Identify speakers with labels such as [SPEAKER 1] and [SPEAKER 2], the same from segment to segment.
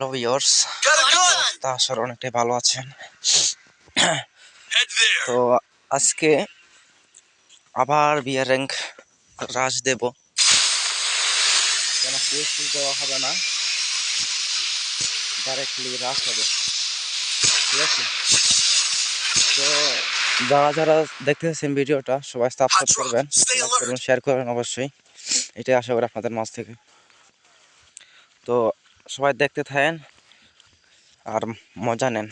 [SPEAKER 1] Hello viewers
[SPEAKER 2] Got
[SPEAKER 1] তা আসলে অনেকটাই ভালো আছেন। তো আজকে আবার বিয়ার র্যাঙ্ক রাজ দেব। কেন পিএসসি দেওয়া হবে না? ডাইরেক্টলি রাজ হবে। ঠিক আছে? তো যারা যারা দেখতেছেন ভিডিওটা সবাই সাবস্ক্রাইব করবেন শেয়ার করবেন অবশ্যই। এটাই আশা করি আপনাদের মাঝ থেকে। তো সবাই দেখতে থাকেন আর মজা নেন।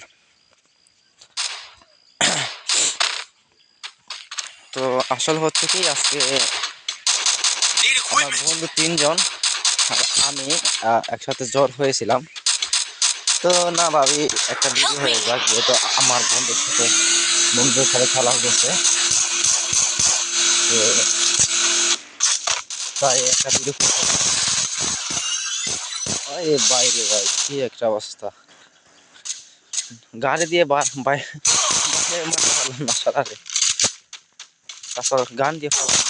[SPEAKER 1] তো আসল হচ্ছে কি, আজকে আমার বন্ধু তিনজন আর আমি একসাথে জ্বর হয়েছিলাম। তো না ভাবি, একটা ভিডিও হয়ে যাক, যেহেতু আমার বন্ধুর সাথে, বন্ধুদের সাথে খেলা হয়েছে তাই একটা ভিডিও আরে বাইরে ভাই, কি একটা অবস্থা। গাড়ি দিয়ে বাইরে মারতে পারলাম না সারারে তারপর গান দিয়ে পারলাম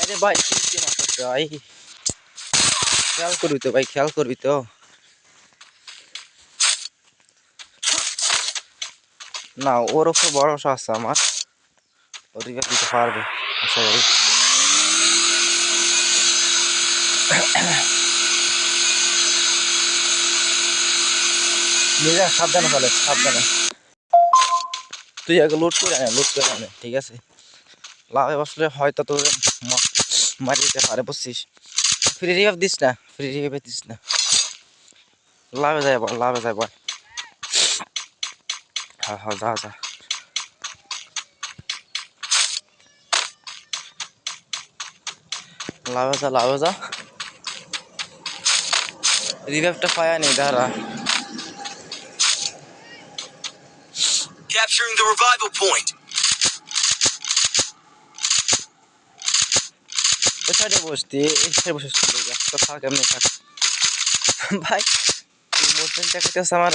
[SPEAKER 1] আরে ভাই, কি মারতেছে ভাই। খেয়াল করবি তো ভাই, খেয়াল করবি তো। না, ওর উপর ভরসা আছে আমার। ওদিকে দিতে পারবে, আশা করি। সাবধানে ফেলে সাবধানে। তুই আগে লোড করে আনে লোড করে আনে ঠিক আছে? লাভে বসলে হয়তো তোর মারি দিতে পারে, বুঝছিস? ফ্রি রিভাইভ দিস না ফ্রি রিভাইভ দিস না। লাভে যায় বল, লাভে যায় বল। হ্যাঁ হ্যাঁ যা যা। লাভে যা লাভে যা। রিভাইভটা পায়া নেই দাঁড়া।
[SPEAKER 2] Capturing the revival point.
[SPEAKER 1] সাইডে বসতি? এই বসে চলে যা তো থাক এমনি থাক ভাই তুই মুভমেন্ট দেখাইতেছ আমার?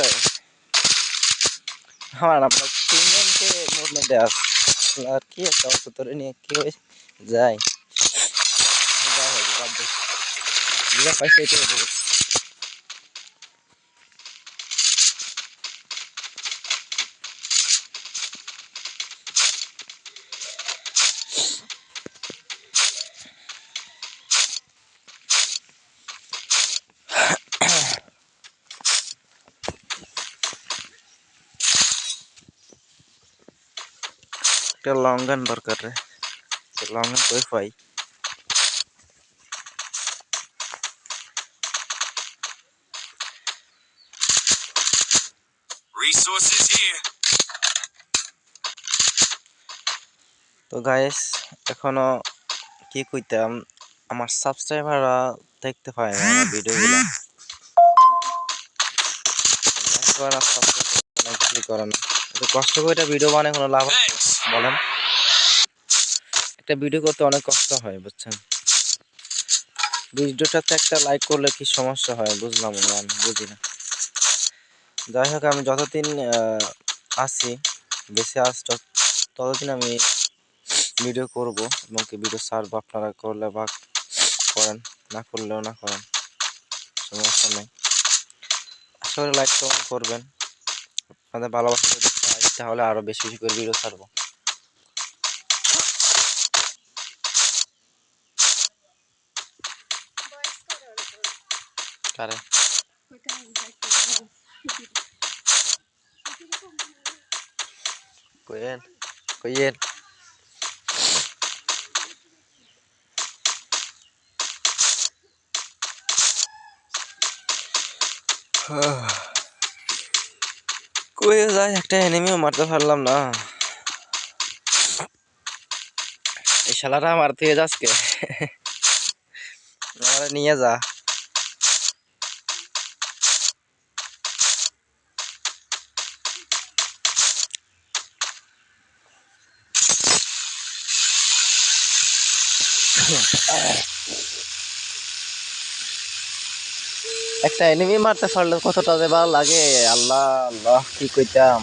[SPEAKER 1] আমার মানে তিনজনকে মুভমেন্ট দেওয়া আর কি একটা অল্প তোরে নিয়ে? কি হয়ে যায় যাই হোক পাইছে এটাই একটা লং গান দরকার রে। লং গান কই পাই? তো গাইস এখনও কি কইতাম? আমার সাবস্ক্রাইবাররা দেখতে পায় না আমার ভিডিওগুলো কিছু করে না। এত কষ্ট করে একটা ভিডিও বানায় কোনো লাভ বলেন। একটা ভিডিও করতে অনেক কষ্ট হয় বুঝছেন? ভিডিওটাতে একটা লাইক করলে কি সমস্যা হয় বুঝলাম না আমি বুঝি না। যাই হোক আমি যতদিন আছি বেঁচে আস ততদিন আমি ভিডিও করব এবং কি ভিডিও ছাড়বো আপনারা করলে বা করেন না করলেও না করেন সমস্যা নেই। আশা করি লাইক কমেন্ট করবেন। আপনাদের ভালোবাসা তাহলে আরও বেশি বেশি করে ভিডিও ছাড়বো কারে কোয়েল কোয়েল কই যায়, একটা এনিমিও মারতে পারলাম না। এই শালাটা আমার থেকে যাসকে আমারে নিয়ে যা। একটা এনিমি মারতে পারলে কতটা যে ভালো লাগে। আল্লাহ আল্লাহ কি কইতাম?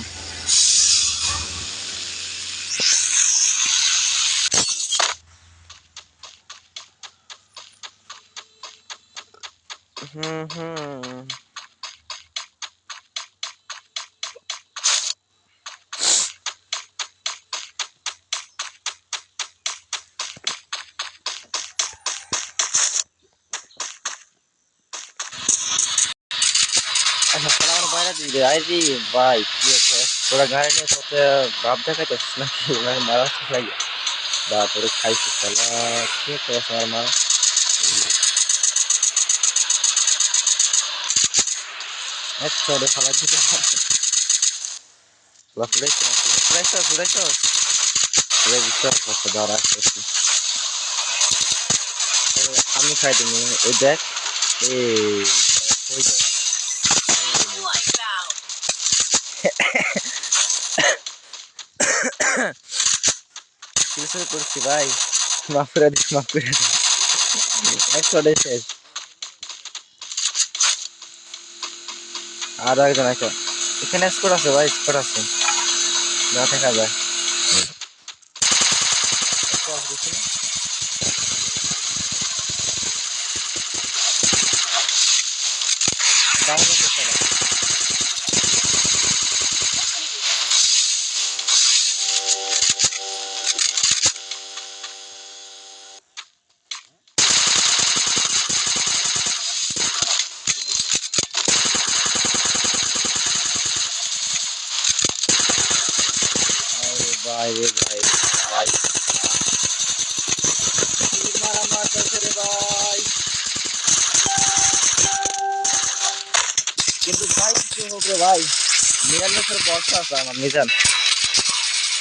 [SPEAKER 1] হুম হুম। আমার বাইরে দিবি আইরি ভাই, কি আছে তোরা গাড়ি নিয়ে তোতে ভাব দেখাইতেছিস নাকি? মানে মারা লাগে বা তোরে খাইছিস তাহলে কি আছে আমার মা? এক চড়ে ফালা দিতে দাঁড়া, আসতেছি। আমি খাই তুমি ওই দেখ এই ওই করছি, ভাই। মাফ করে দিস মাফ করে দিস এক শেষ। আর একজন একটা এখানে স্কোর আছে, ভাই স্কোর আছে। না দেখা যায়। কিন্তু ভাই কিছু হোক রে ভাই? নিরান্নসের বর্ষা আছে আমার মিজান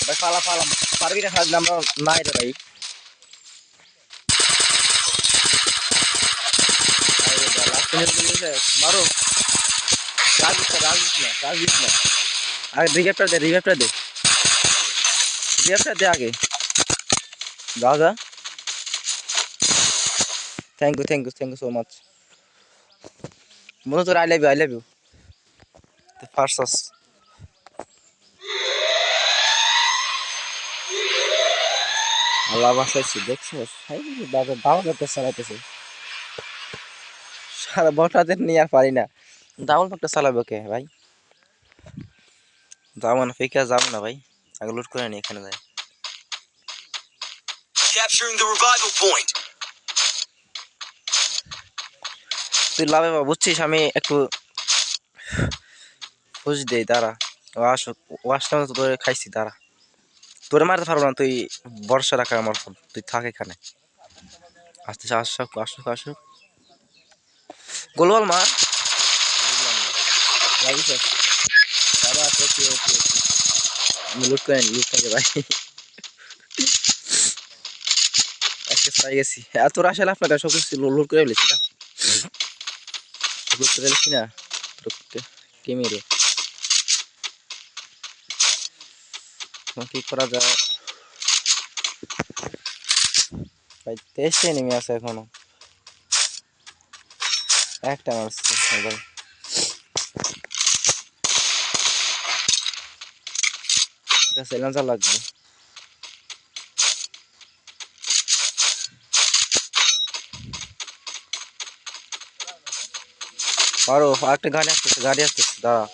[SPEAKER 1] ভাই পালা পালা। পারবি না খালি আমরা নাই রে ভাই। মারো। রাগিস না না আগে রিগেপটা দে রিগেপটা দে। রিগেপটা দে আগে। দাও দা thank you thank you thank you so much মনে তোর I love you I love you first আল্লাহ বাসাইছি দেখছিস দাদা দাও করতে চালাইতেছে। সারা বটাদের নিয়ে আর পারি না। ডাবল একটা চালাবে কে ভাই? যাব না ফেকে যাব না ভাই। আগে লুট করে নি এখানে যাই
[SPEAKER 2] Capturing the revival point.
[SPEAKER 1] তুই লাভে বা বুঝছিস? আমি একটু বুঝ দেই দাঁড়া। ও আসুক ও আসলে তো তোরে খাইছি দাঁড়া। তোরে মারতে পারব না তুই বর্ষা রাখা আমার ফোন তুই থাক এখানে। আসতে আসুক আসুক আসুক গোলওয়াল মার। দাদা ওকে ওকে লুট করে লুট থেকে ভাই। পাই গেছি আর তোর আসলে আপনার সব কিছু লুট করে ফেলেছি না লুট করে ফেলেছি না? কে মেরে? কি করা যায়? ভাই নেমে আছে এখনও। একটা মারছে, ভাই। এটা সেলেন্সার লাগবে। পারো একটা গাড়ি আসতেছে গাড়ি আসতেছে, দাঁড়া।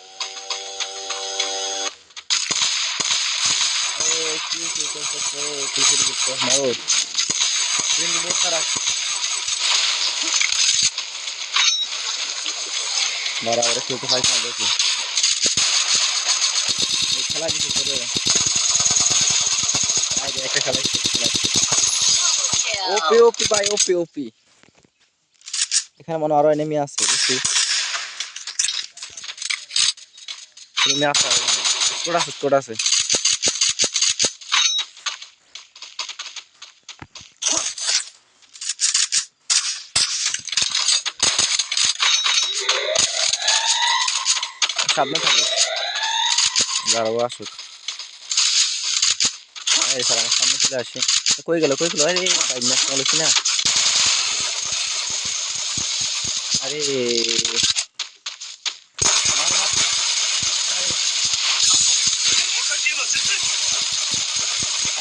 [SPEAKER 1] এই, কি কি করতেছে? কি শুরু করতে? মারো। কিন্তু বহুত খারাপ। দাঁড়া, ওরা খেলতে পারছে না দেখি। এই খেলা কিছু করে। আয় রে, একটা খেলা খেলা- খেলা। ওপি ওপি ভাই ওপি ওপি এখানে মনে আরও এনিমি আছে বুঝছি এনিমি আছে। স্কোর আছে স্কোর আছে সাবধান থাকিস দাঁড়াবো, আসুক। সামনে চলে আসি। কই গেল কই গেল? আরে, বাইক নষ্ট হলো না আরে।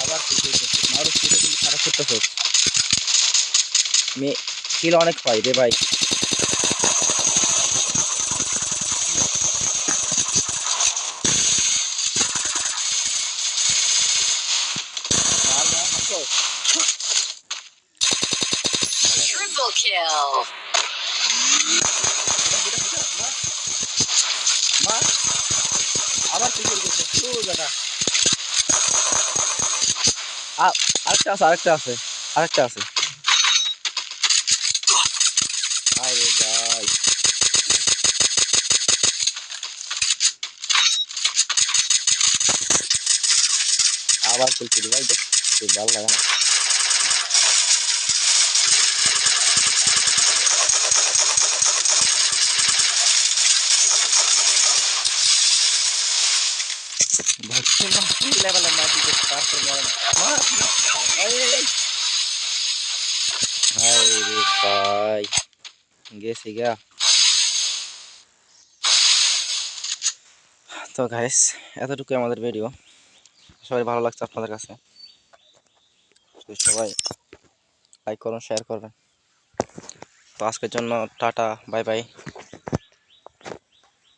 [SPEAKER 1] আবার কি করতেছিস মারো সেটা খারাপ করতেছিস মেয়ে কিল অনেক পাই রে ভাই। আরেকটা আছে আরেকটা আছে আরেকটা আছে আরে গাই আবার খেলছিল ভাই, দেখ ভালো লাগে না। তো গাইস এতটুকু আমাদের ভিডিও সবাই ভালো লাগছে আপনাদের কাছে? সবাই লাইক করুন শেয়ার করবেন। তো আজকের জন্য টাটা বাই বাই